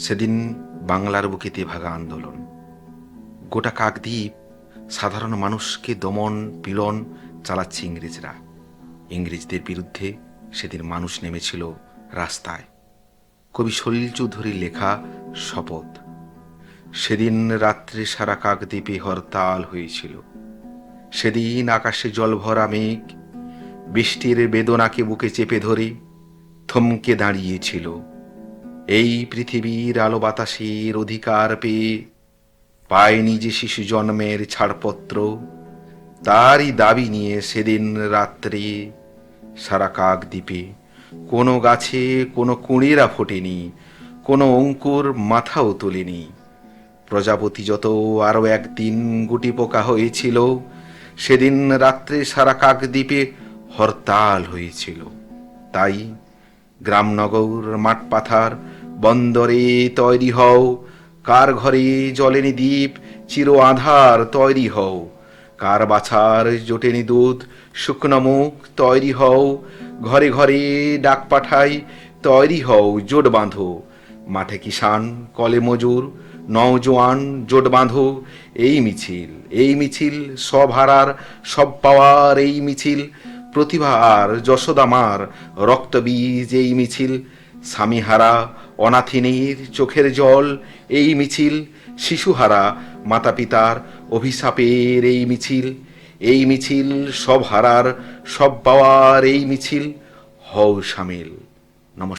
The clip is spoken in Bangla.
সেদিন বাংলার বুকেতে ভাগা আন্দোলন। গোটা কাকদ্বীপ, সাধারণ মানুষকে দমন, পীড়ন চালাচ্ছে ইংরেজরা। ইংরেজদের বিরুদ্ধে সেদিন মানুষ নেমেছিল রাস্তায়। কবি সলিল চৌধুরীর লেখা শপথ। সেদিন রাত্রে সারা কাকদ্বীপে হরতাল হয়েছিল। সেদিন আকাশে জলভরা মেঘ, বৃষ্টির বেদনাকে বুকে চেপে ধরে থমকে দাঁড়িয়েছিল এই পৃথিবীর আলো বাতাসের অধিকার পেয়ে পায়নি যে শিশু জন্মের ছাড়পত্র। তারই দাবি নিয়ে সেদিন রাত্রে সারা কাকদ্বীপে কোনো গাছে কোনো কুঁড়েরা ফোটেনি, কোনো অঙ্কুর মাথাও তোলেনি। প্রজাপতি যত আরও একদিন গুটি পোকা হয়েছিল, সেদিন রাত্রে সারা কাকদ্বীপে হরতাল হয়েছিল। তাই গ্রামনগর মাঠপাথার বন্দরে তৈরি হও। কার ঘরে জলেনি দ্বীপ, চির আধার তৈরি হও। কার বাছার জোটেনি দুধ শুকনো মুখ তৈরি হও। ঘরে ঘরে ডাক পাঠাই, তৈরি হও জোট বাঁধো। মাঠে কিষান কলে মজুর, নওজোয়ান জোট বাঁধো। এই মিছিল এই মিছিল, সব হারার, সব পাওয়ার এই মিছিল। প্রতিভা প্রতিভার যশোদামার রক্তবীজ এই মিছিল। স্বামীহারা অনাথিনীর চোখের জল, এই মিছিল, শিশুহারা মাতা পিতার অভিশাপের এই মিছিল এই মিছিল, সব হারার, সব পাওয়ার এই মিছিল, হও সামিল। নমস্কার।